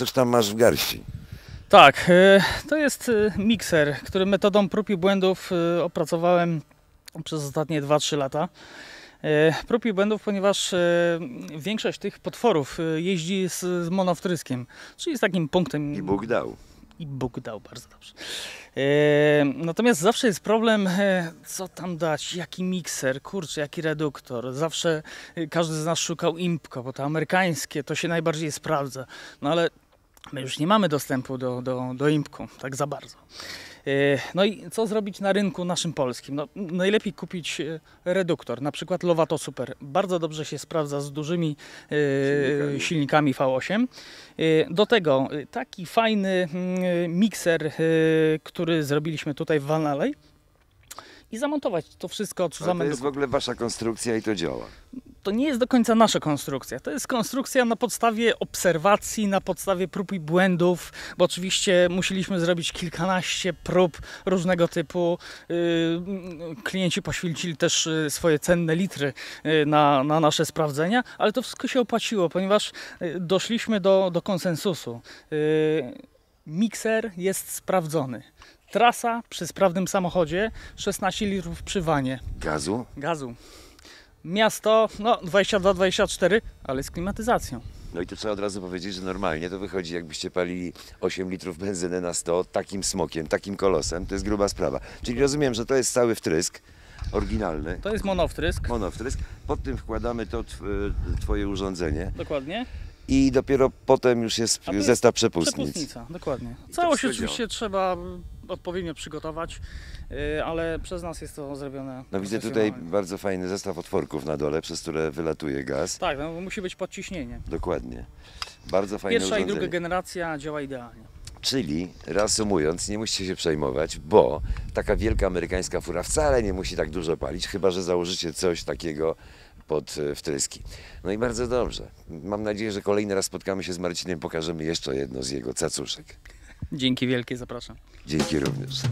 coś tam masz w garści. Tak, e, to jest e, mikser, który metodą prób i błędów e, opracowałem przez ostatnie 2-3 lata. Prób i błędów, ponieważ większość tych potworów jeździ z, monowtryskiem, czyli z takim punktem I Bóg dał. i Bóg dał bardzo dobrze. Natomiast zawsze jest problem, co tam dać, jaki mikser, kurczę, jaki reduktor. Zawsze każdy z nas szukał Impco, bo to amerykańskie to się najbardziej sprawdza. No ale my już nie mamy dostępu do, do, do Impco tak za bardzo. E, No i co zrobić na rynku naszym polskim? No, najlepiej kupić e, reduktor, na przykład Lovato Super. Bardzo dobrze się sprawdza z dużymi e, Silnikami. silnikami V8. E, Do tego taki fajny mm, mikser, który zrobiliśmy tutaj w Van Alley. I zamontować to wszystko Ale to jest w ogóle wasza konstrukcja i to działa. To nie jest do końca nasza konstrukcja. To jest konstrukcja na podstawie obserwacji, na podstawie prób i błędów, bo oczywiście musieliśmy zrobić kilkanaście prób różnego typu. Yy, Klienci poświęcili też yy, swoje cenne litry yy, na, na nasze sprawdzenia, ale to wszystko się opłaciło, ponieważ doszliśmy do, do konsensusu. Mikser jest sprawdzony. Trasa przy sprawnym samochodzie 16 litrów przy wanie Gazu? gazu. Miasto, no 22-24, ale z klimatyzacją. No i to trzeba od razu powiedzieć, że normalnie to wychodzi jakbyście palili 8 litrów benzyny na 100 takim smokiem, takim kolosem. To jest gruba sprawa. Czyli rozumiem, że to jest cały wtrysk, oryginalny, To jest monowtrysk, monowtrysk. Pod tym wkładamy to tw- twoje urządzenie dokładnie. I dopiero potem już jest A to jest zestaw przepustnic. Przepustnica, dokładnie. Całość oczywiście trzeba mm, odpowiednio przygotować, yy, ale przez nas jest to zrobione. No widzę tutaj bardzo fajny zestaw otworków na dole, przez które wylatuje gaz. Tak, no, bo musi być podciśnienie. Dokładnie. Bardzo fajne Pierwsza i druga urządzenie. generacja działa idealnie. Czyli, reasumując, nie musicie się przejmować, bo taka wielka amerykańska fura wcale nie musi tak dużo palić, chyba że założycie coś takiego pod e, wtryski. No i bardzo dobrze. Mam nadzieję, że kolejny raz spotkamy się z Marcinem, pokażemy jeszcze jedno z jego cacuszek. Dzięki wielkie, zapraszam. Dzięki również.